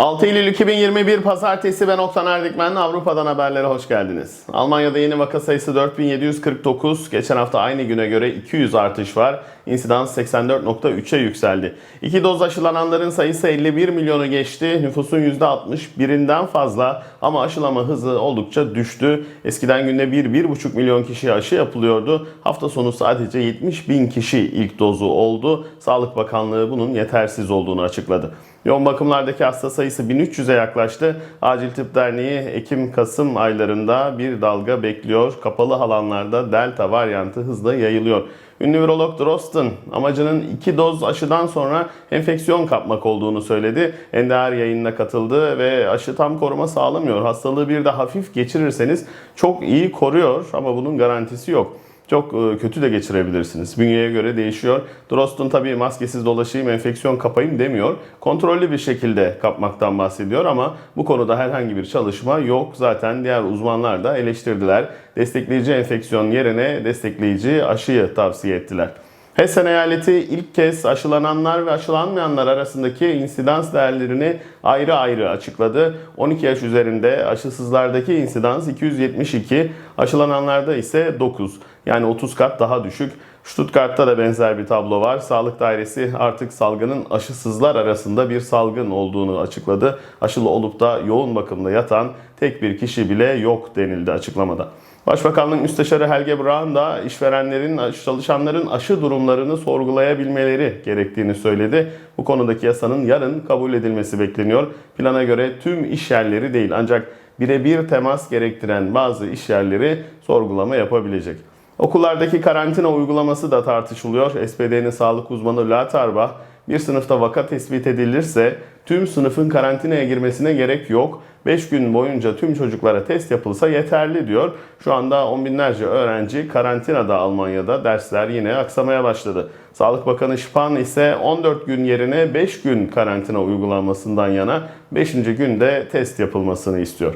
6 Eylül 2021 Pazartesi ben Oktan Erdikmen Avrupa'dan haberlere hoş geldiniz. Almanya'da yeni vaka sayısı 4749. Geçen hafta aynı güne göre 200 artış var. İnsidans 84.3'e yükseldi. İki doz aşılananların sayısı 51 milyonu geçti. Nüfusun %61'inden fazla ama aşılama hızı oldukça düştü. Eskiden günde 1-1,5 milyon kişiye aşı yapılıyordu. Hafta sonu sadece 70 bin kişi ilk dozu oldu. Sağlık Bakanlığı bunun yetersiz olduğunu açıkladı. Yoğun bakımlardaki hasta sayısı 1300'e yaklaştı. Acil Tıp Derneği Ekim-Kasım aylarında bir dalga bekliyor. Kapalı alanlarda delta varyantı hızla yayılıyor. Ünlü virolog Drosten amacının iki doz aşıdan sonra enfeksiyon kapmak olduğunu söyledi. NDR yayınına katıldı ve aşı tam koruma sağlamıyor. Hastalığı bir de hafif geçirirseniz çok iyi koruyor ama bunun garantisi yok çok e, kötü de geçirebilirsiniz. Bünyeye göre değişiyor. Drosten tabii maskesiz dolaşayım, enfeksiyon kapayım demiyor. Kontrollü bir şekilde kapmaktan bahsediyor ama bu konuda herhangi bir çalışma yok. Zaten diğer uzmanlar da eleştirdiler. Destekleyici enfeksiyon yerine destekleyici aşıyı tavsiye ettiler. Hessen eyaleti ilk kez aşılananlar ve aşılanmayanlar arasındaki insidans değerlerini ayrı ayrı açıkladı. 12 yaş üzerinde aşısızlardaki insidans 272, aşılananlarda ise 9. Yani 30 kat daha düşük. Stuttgart'ta da benzer bir tablo var. Sağlık Dairesi artık salgının aşısızlar arasında bir salgın olduğunu açıkladı. Aşılı olup da yoğun bakımda yatan tek bir kişi bile yok denildi açıklamada. Başbakanlık Müsteşarı Helge Braun da işverenlerin, çalışanların aşı durumlarını sorgulayabilmeleri gerektiğini söyledi. Bu konudaki yasanın yarın kabul edilmesi bekleniyor. Plana göre tüm iş yerleri değil ancak birebir temas gerektiren bazı iş yerleri sorgulama yapabilecek. Okullardaki karantina uygulaması da tartışılıyor. SPD'nin sağlık uzmanı Latarbach bir sınıfta vaka tespit edilirse tüm sınıfın karantinaya girmesine gerek yok. 5 gün boyunca tüm çocuklara test yapılsa yeterli diyor. Şu anda on binlerce öğrenci karantinada Almanya'da dersler yine aksamaya başladı. Sağlık Bakanı Spahn ise 14 gün yerine 5 gün karantina uygulanmasından yana 5. günde test yapılmasını istiyor.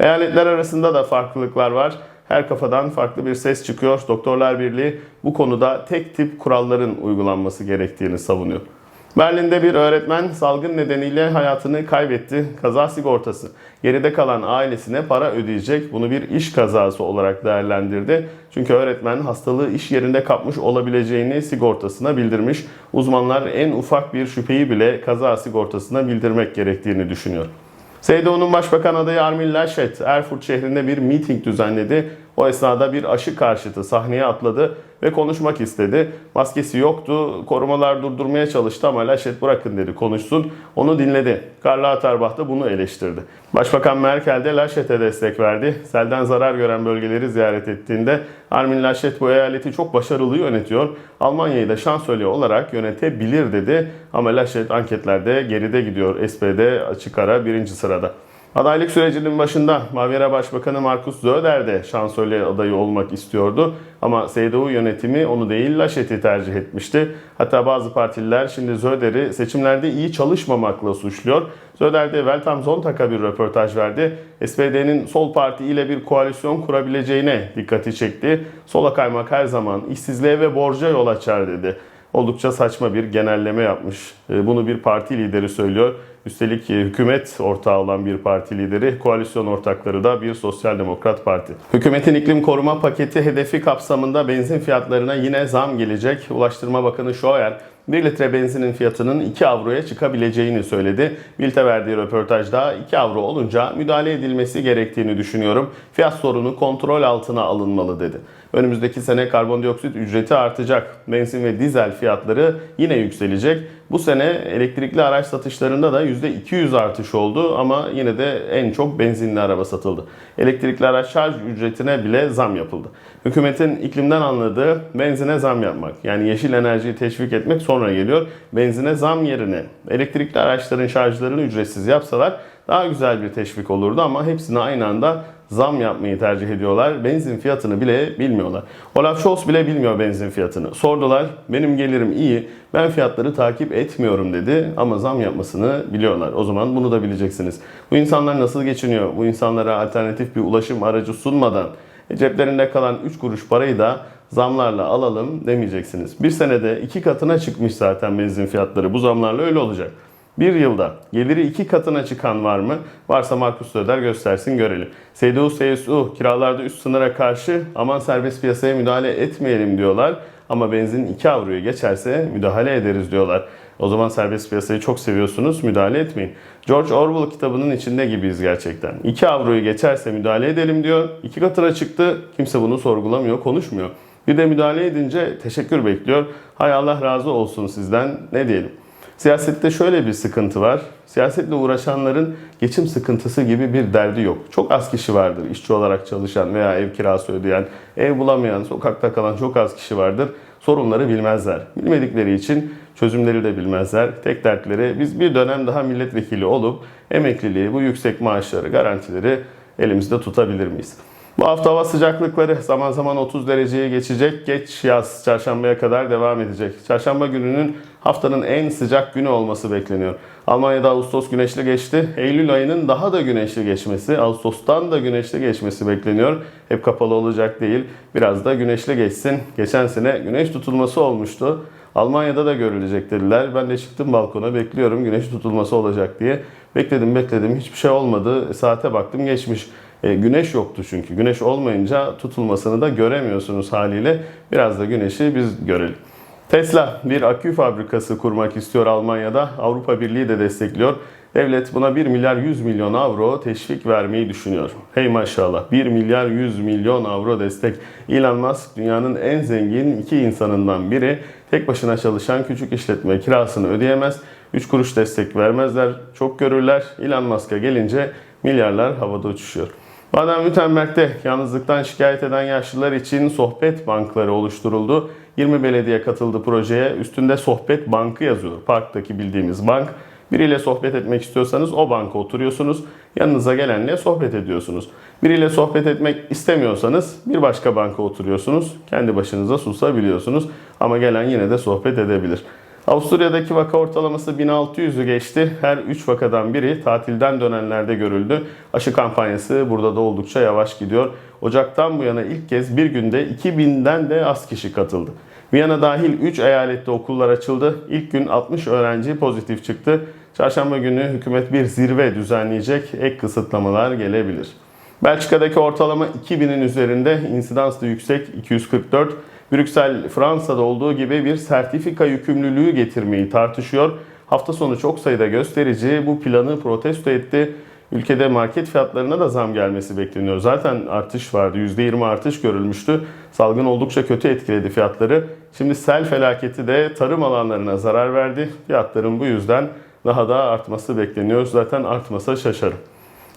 Eyaletler arasında da farklılıklar var. Her kafadan farklı bir ses çıkıyor. Doktorlar Birliği bu konuda tek tip kuralların uygulanması gerektiğini savunuyor. Berlin'de bir öğretmen salgın nedeniyle hayatını kaybetti. Kaza sigortası geride kalan ailesine para ödeyecek. Bunu bir iş kazası olarak değerlendirdi. Çünkü öğretmen hastalığı iş yerinde kapmış olabileceğini sigortasına bildirmiş. Uzmanlar en ufak bir şüpheyi bile kaza sigortasına bildirmek gerektiğini düşünüyor. CDU'nun başbakan adayı Armin Laschet Erfurt şehrinde bir miting düzenledi. O esnada bir aşı karşıtı sahneye atladı ve konuşmak istedi. Maskesi yoktu, korumalar durdurmaya çalıştı ama Laschet bırakın dedi konuşsun. Onu dinledi. Karl Lauterbach da bunu eleştirdi. Başbakan Merkel de Laschet'e destek verdi. Selden zarar gören bölgeleri ziyaret ettiğinde Armin Laschet bu eyaleti çok başarılı yönetiyor. Almanya'yı da şansölye olarak yönetebilir dedi. Ama Laschet anketlerde geride gidiyor. SPD açık ara birinci sırada. Adaylık sürecinin başında Bavyera Başbakanı Markus Söder de şansölye adayı olmak istiyordu. Ama CDU yönetimi onu değil Laschet'i tercih etmişti. Hatta bazı partililer şimdi Söder'i seçimlerde iyi çalışmamakla suçluyor. Söder de Welt am Sonntag'a bir röportaj verdi. SPD'nin sol parti ile bir koalisyon kurabileceğine dikkati çekti. Sola kaymak her zaman işsizliğe ve borca yol açar dedi oldukça saçma bir genelleme yapmış. Bunu bir parti lideri söylüyor. Üstelik hükümet ortağı olan bir parti lideri, koalisyon ortakları da bir sosyal demokrat parti. Hükümetin iklim koruma paketi hedefi kapsamında benzin fiyatlarına yine zam gelecek. Ulaştırma Bakanı Scheuer 1 litre benzinin fiyatının 2 avroya çıkabileceğini söyledi. Bild'e verdiği röportajda 2 avro olunca müdahale edilmesi gerektiğini düşünüyorum. Fiyat sorunu kontrol altına alınmalı dedi. Önümüzdeki sene karbondioksit ücreti artacak. Benzin ve dizel fiyatları yine yükselecek. Bu sene elektrikli araç satışlarında da %200 artış oldu ama yine de en çok benzinli araba satıldı. Elektrikli araç şarj ücretine bile zam yapıldı. Hükümetin iklimden anladığı benzine zam yapmak. Yani yeşil enerjiyi teşvik etmek sonra geliyor. Benzine zam yerine elektrikli araçların şarjlarını ücretsiz yapsalar daha güzel bir teşvik olurdu ama hepsini aynı anda zam yapmayı tercih ediyorlar. Benzin fiyatını bile bilmiyorlar. Olaf Scholz bile bilmiyor benzin fiyatını. Sordular, benim gelirim iyi, ben fiyatları takip etmiyorum dedi ama zam yapmasını biliyorlar. O zaman bunu da bileceksiniz. Bu insanlar nasıl geçiniyor? Bu insanlara alternatif bir ulaşım aracı sunmadan e, ceplerinde kalan 3 kuruş parayı da zamlarla alalım demeyeceksiniz. Bir senede iki katına çıkmış zaten benzin fiyatları. Bu zamlarla öyle olacak. Bir yılda geliri iki katına çıkan var mı? Varsa Markus Söder göstersin görelim. CDU, CSU kiralarda üst sınıra karşı aman serbest piyasaya müdahale etmeyelim diyorlar. Ama benzin 2 avroyu geçerse müdahale ederiz diyorlar. O zaman serbest piyasayı çok seviyorsunuz, müdahale etmeyin. George Orwell kitabının içinde gibiyiz gerçekten. 2 avroyu geçerse müdahale edelim diyor. İki katına çıktı, kimse bunu sorgulamıyor, konuşmuyor. Bir de müdahale edince teşekkür bekliyor. Hay Allah razı olsun sizden ne diyelim. Siyasette şöyle bir sıkıntı var. Siyasetle uğraşanların geçim sıkıntısı gibi bir derdi yok. Çok az kişi vardır işçi olarak çalışan veya ev kirası ödeyen, ev bulamayan, sokakta kalan çok az kişi vardır. Sorunları bilmezler. Bilmedikleri için çözümleri de bilmezler. Tek dertleri biz bir dönem daha milletvekili olup emekliliği, bu yüksek maaşları, garantileri elimizde tutabilir miyiz? Bu hafta hava sıcaklıkları zaman zaman 30 dereceye geçecek. Geç yaz çarşambaya kadar devam edecek. Çarşamba gününün haftanın en sıcak günü olması bekleniyor. Almanya'da Ağustos güneşli geçti. Eylül ayının daha da güneşli geçmesi, Ağustos'tan da güneşli geçmesi bekleniyor. Hep kapalı olacak değil. Biraz da güneşli geçsin. Geçen sene güneş tutulması olmuştu. Almanya'da da görülecek dediler. Ben de çıktım balkona bekliyorum güneş tutulması olacak diye. Bekledim bekledim hiçbir şey olmadı. Saate baktım geçmiş. E, güneş yoktu çünkü. Güneş olmayınca tutulmasını da göremiyorsunuz haliyle. Biraz da güneşi biz görelim. Tesla bir akü fabrikası kurmak istiyor Almanya'da. Avrupa Birliği de destekliyor. Devlet buna 1 milyar 100 milyon avro teşvik vermeyi düşünüyor. Hey maşallah 1 milyar 100 milyon avro destek. Elon Musk dünyanın en zengin iki insanından biri. Tek başına çalışan küçük işletme kirasını ödeyemez. 3 kuruş destek vermezler. Çok görürler. Elon Musk'a gelince milyarlar havada uçuşuyor. Baden-Württemberg'de yalnızlıktan şikayet eden yaşlılar için sohbet bankları oluşturuldu. 20 belediye katıldı projeye. Üstünde sohbet bankı yazıyor. Parktaki bildiğimiz bank. Biriyle sohbet etmek istiyorsanız o banka oturuyorsunuz. Yanınıza gelenle sohbet ediyorsunuz. Biriyle sohbet etmek istemiyorsanız bir başka banka oturuyorsunuz. Kendi başınıza susabiliyorsunuz. Ama gelen yine de sohbet edebilir. Avusturya'daki vaka ortalaması 1600'ü geçti. Her 3 vakadan biri tatilden dönenlerde görüldü. Aşı kampanyası burada da oldukça yavaş gidiyor. Ocaktan bu yana ilk kez bir günde 2000'den de az kişi katıldı. Viyana dahil 3 eyalette okullar açıldı. İlk gün 60 öğrenci pozitif çıktı. Çarşamba günü hükümet bir zirve düzenleyecek. Ek kısıtlamalar gelebilir. Belçika'daki ortalama 2000'in üzerinde, insidans da yüksek 244. Brüksel Fransa'da olduğu gibi bir sertifika yükümlülüğü getirmeyi tartışıyor. Hafta sonu çok sayıda gösterici bu planı protesto etti. Ülkede market fiyatlarına da zam gelmesi bekleniyor. Zaten artış vardı. %20 artış görülmüştü. Salgın oldukça kötü etkiledi fiyatları. Şimdi sel felaketi de tarım alanlarına zarar verdi. Fiyatların bu yüzden daha da artması bekleniyor. Zaten artmasa şaşarım.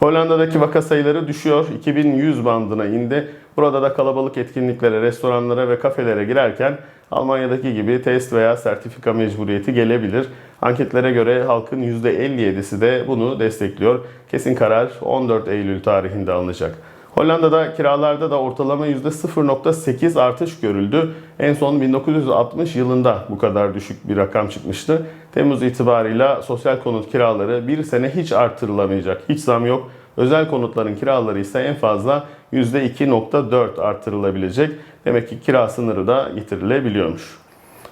Hollanda'daki vaka sayıları düşüyor. 2100 bandına indi. Burada da kalabalık etkinliklere, restoranlara ve kafelere girerken Almanya'daki gibi test veya sertifika mecburiyeti gelebilir. Anketlere göre halkın %57'si de bunu destekliyor. Kesin karar 14 Eylül tarihinde alınacak. Hollanda'da kiralarda da ortalama %0.8 artış görüldü. En son 1960 yılında bu kadar düşük bir rakam çıkmıştı. Temmuz itibarıyla sosyal konut kiraları bir sene hiç artırılamayacak. Hiç zam yok. Özel konutların kiraları ise en fazla %2.4 artırılabilecek. Demek ki kira sınırı da getirilebiliyormuş.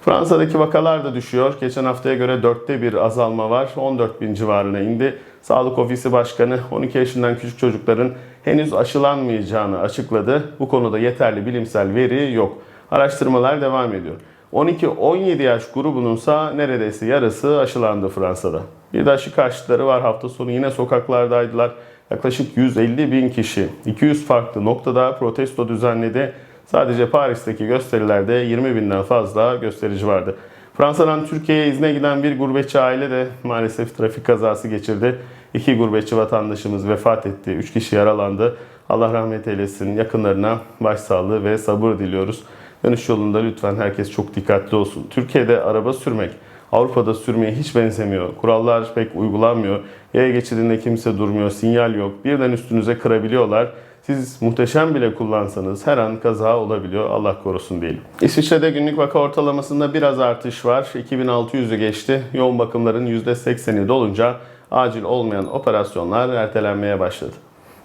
Fransa'daki vakalar da düşüyor. Geçen haftaya göre dörtte bir azalma var. 14 bin civarına indi. Sağlık Ofisi Başkanı 12 yaşından küçük çocukların henüz aşılanmayacağını açıkladı. Bu konuda yeterli bilimsel veri yok. Araştırmalar devam ediyor. 12-17 yaş grubununsa neredeyse yarısı aşılandı Fransa'da. Bir de aşı karşıtları var. Hafta sonu yine sokaklardaydılar. Yaklaşık 150 bin kişi 200 farklı noktada protesto düzenledi. Sadece Paris'teki gösterilerde 20 binden fazla gösterici vardı. Fransa'dan Türkiye'ye izne giden bir gurbetçi aile de maalesef trafik kazası geçirdi. İki gurbetçi vatandaşımız vefat etti. Üç kişi yaralandı. Allah rahmet eylesin. Yakınlarına başsağlığı ve sabır diliyoruz. Dönüş yolunda lütfen herkes çok dikkatli olsun. Türkiye'de araba sürmek Avrupa'da sürmeye hiç benzemiyor. Kurallar pek uygulanmıyor. Yaya geçidinde kimse durmuyor, sinyal yok. Birden üstünüze kırabiliyorlar. Siz muhteşem bile kullansanız her an kaza olabiliyor. Allah korusun diyelim. İsviçre'de günlük vaka ortalamasında biraz artış var. 2600'ü geçti. Yoğun bakımların %80'i dolunca acil olmayan operasyonlar ertelenmeye başladı.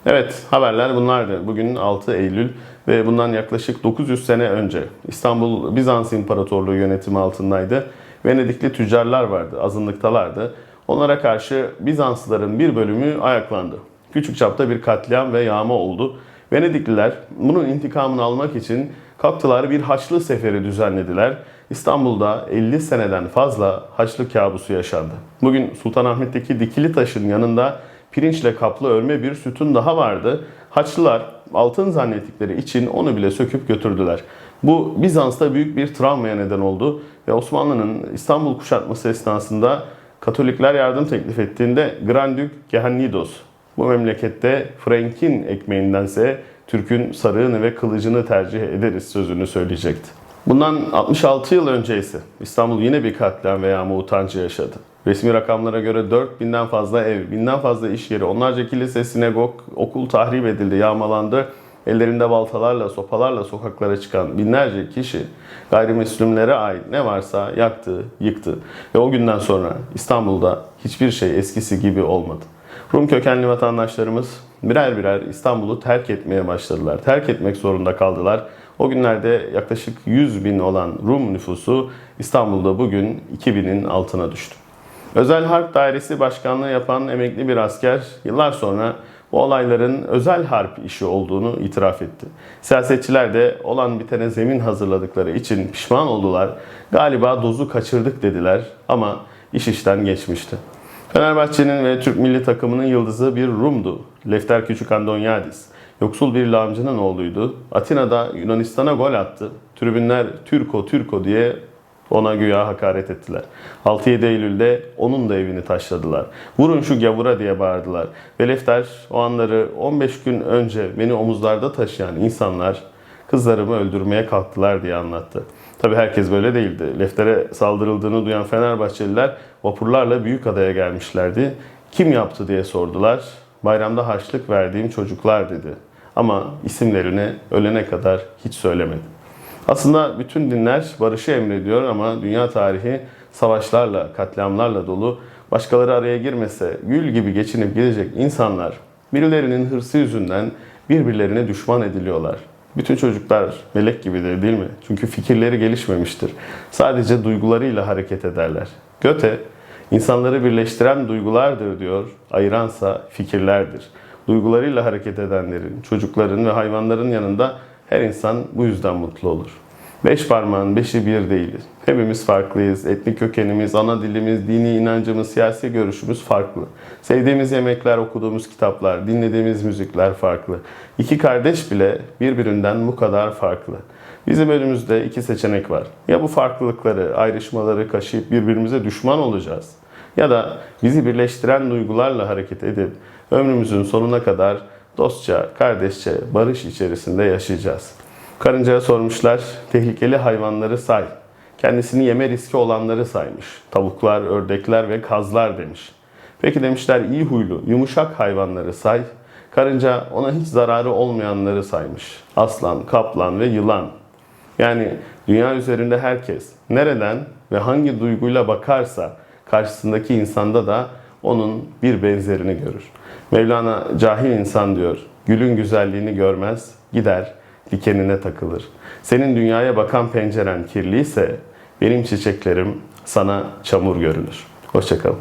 Evet haberler bunlardı. Bugün 6 Eylül ve bundan yaklaşık 900 sene önce İstanbul Bizans İmparatorluğu yönetimi altındaydı. Venedikli tüccarlar vardı, azınlıktalardı. Onlara karşı Bizanslıların bir bölümü ayaklandı. Küçük çapta bir katliam ve yağma oldu. Venedikliler bunun intikamını almak için kalktılar bir Haçlı seferi düzenlediler. İstanbul'da 50 seneden fazla Haçlı kabusu yaşandı. Bugün Sultanahmet'teki dikili taşın yanında pirinçle kaplı örme bir sütun daha vardı. Haçlılar altın zannettikleri için onu bile söküp götürdüler. Bu Bizans'ta büyük bir travmaya neden oldu ve Osmanlı'nın İstanbul kuşatması esnasında Katolikler yardım teklif ettiğinde Grand Duke Gehannidos bu memlekette Frank'in ekmeğindense Türk'ün sarığını ve kılıcını tercih ederiz sözünü söyleyecekti. Bundan 66 yıl önce ise İstanbul yine bir katliam veya yağma utancı yaşadı. Resmi rakamlara göre 4000'den fazla ev, binden fazla iş yeri, onlarca kilise, sinagog, okul tahrip edildi, yağmalandı. Ellerinde baltalarla, sopalarla sokaklara çıkan binlerce kişi gayrimüslimlere ait ne varsa yaktı, yıktı. Ve o günden sonra İstanbul'da hiçbir şey eskisi gibi olmadı. Rum kökenli vatandaşlarımız birer birer İstanbul'u terk etmeye başladılar. Terk etmek zorunda kaldılar. O günlerde yaklaşık 100 bin olan Rum nüfusu İstanbul'da bugün 2000'in altına düştü. Özel Harp Dairesi Başkanlığı yapan emekli bir asker yıllar sonra bu olayların özel harp işi olduğunu itiraf etti. Siyasetçiler de olan bitene zemin hazırladıkları için pişman oldular. Galiba dozu kaçırdık dediler ama iş işten geçmişti. Fenerbahçe'nin ve Türk milli takımının yıldızı bir Rum'du. Lefter Küçük Andonyadis. Yoksul bir lağımcının oğluydu. Atina'da Yunanistan'a gol attı. Tribünler Türko Türko diye ona güya hakaret ettiler. 6-7 Eylül'de onun da evini taşladılar. Vurun şu gavura diye bağırdılar. Ve Lefter o anları 15 gün önce beni omuzlarda taşıyan insanlar kızlarımı öldürmeye kalktılar diye anlattı. Tabi herkes böyle değildi. Lefter'e saldırıldığını duyan Fenerbahçeliler vapurlarla Büyükada'ya gelmişlerdi. Kim yaptı diye sordular. Bayramda harçlık verdiğim çocuklar dedi. Ama isimlerini ölene kadar hiç söylemedi. Aslında bütün dinler barışı emrediyor ama dünya tarihi savaşlarla, katliamlarla dolu. Başkaları araya girmese gül gibi geçinip gidecek insanlar birilerinin hırsı yüzünden birbirlerine düşman ediliyorlar. Bütün çocuklar melek gibidir değil mi? Çünkü fikirleri gelişmemiştir. Sadece duygularıyla hareket ederler. Göte, insanları birleştiren duygulardır diyor, ayıransa fikirlerdir. Duygularıyla hareket edenlerin, çocukların ve hayvanların yanında her insan bu yüzden mutlu olur. Beş parmağın beşi bir değiliz. Hepimiz farklıyız. Etnik kökenimiz, ana dilimiz, dini inancımız, siyasi görüşümüz farklı. Sevdiğimiz yemekler, okuduğumuz kitaplar, dinlediğimiz müzikler farklı. İki kardeş bile birbirinden bu kadar farklı. Bizim önümüzde iki seçenek var. Ya bu farklılıkları, ayrışmaları kaşıyıp birbirimize düşman olacağız. Ya da bizi birleştiren duygularla hareket edip ömrümüzün sonuna kadar dostça, kardeşçe, barış içerisinde yaşayacağız. Karıncaya sormuşlar, tehlikeli hayvanları say. Kendisini yeme riski olanları saymış. Tavuklar, ördekler ve kazlar demiş. Peki demişler iyi huylu, yumuşak hayvanları say. Karınca ona hiç zararı olmayanları saymış. Aslan, kaplan ve yılan. Yani dünya üzerinde herkes nereden ve hangi duyguyla bakarsa karşısındaki insanda da onun bir benzerini görür. Mevlana cahil insan diyor. Gülün güzelliğini görmez, gider dikenine takılır. Senin dünyaya bakan penceren kirliyse benim çiçeklerim sana çamur görünür. Hoşçakalın.